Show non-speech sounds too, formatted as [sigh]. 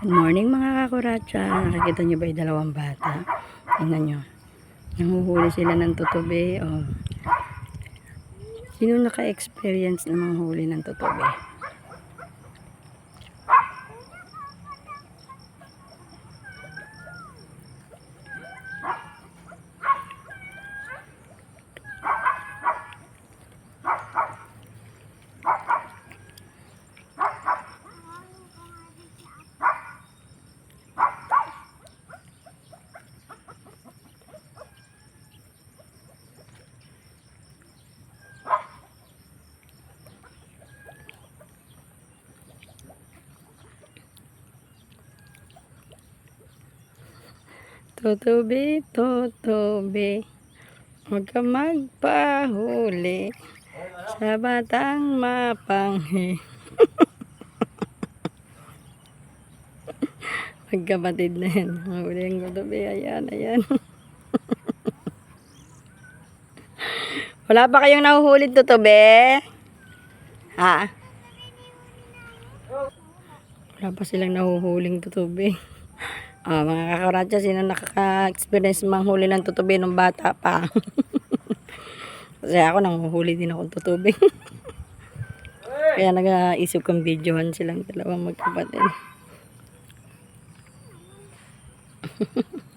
Good morning mga kakuratsa. Nakikita niyo ba yung dalawang bata? Tingnan niyo. Nanguhuli sila ng tutubi. Oh. Sino naka-experience na manghuli ng tutubi? Tutubi, tutubi. Huwag ka magpahuli sa batang mapanghi. [laughs] Magkapatid na yan. Mahuli ang tutubi. Ayan, ayan. [laughs] Wala pa kayong nahuhulid tutubi? Ha? Wala pa silang nahuhuling tutubi. [laughs] Ah, mga kakaratsa, sino nakaka-experience manghuli ng tutubi nung bata pa? [laughs] Kasi ako nanguhuli din akong tutubi. [laughs] Kaya nag-iisip kong videohan silang dalawang magkapatid. [laughs]